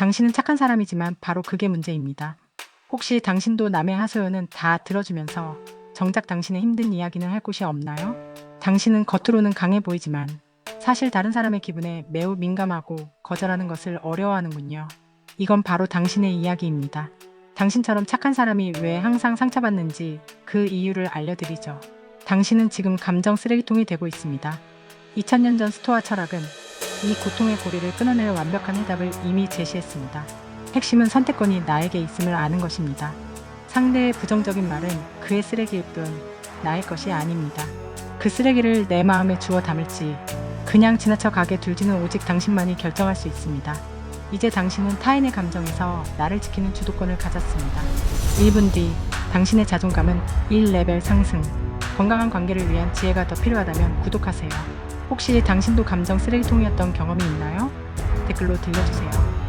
당신은 착한 사람이지만 바로 그게 문제입니다. 혹시 당신도 남의 하소연은 다 들어주면서 정작 당신의 힘든 이야기는 할 곳이 없나요? 당신은 겉으로는 강해 보이지만 사실 다른 사람의 기분에 매우 민감하고 거절하는 것을 어려워하는군요. 이건 바로 당신의 이야기입니다. 당신처럼 착한 사람이 왜 항상 상처받는지 그 이유를 알려드리죠. 당신은 지금 감정 쓰레기통이 되고 있습니다. 2000년 전 스토아 철학은 이 고통의 고리를 끊어낼 완벽한 해답을 이미 제시했습니다. 핵심은 선택권이 나에게 있음을 아는 것입니다. 상대의 부정적인 말은 그의 쓰레기일 뿐 나의 것이 아닙니다. 그 쓰레기를 내 마음에 주워 담을지 그냥 지나쳐 가게 둘지는 오직 당신만이 결정할 수 있습니다. 이제 당신은 타인의 감정에서 나를 지키는 주도권을 가졌습니다. 1분 뒤 당신의 자존감은 1레벨 상승. 건강한 관계를 위한 지혜가 더 필요하다면 구독하세요. 혹시 당신도 감정 쓰레기통이었던 경험이 있나요? 댓글로 들려주세요.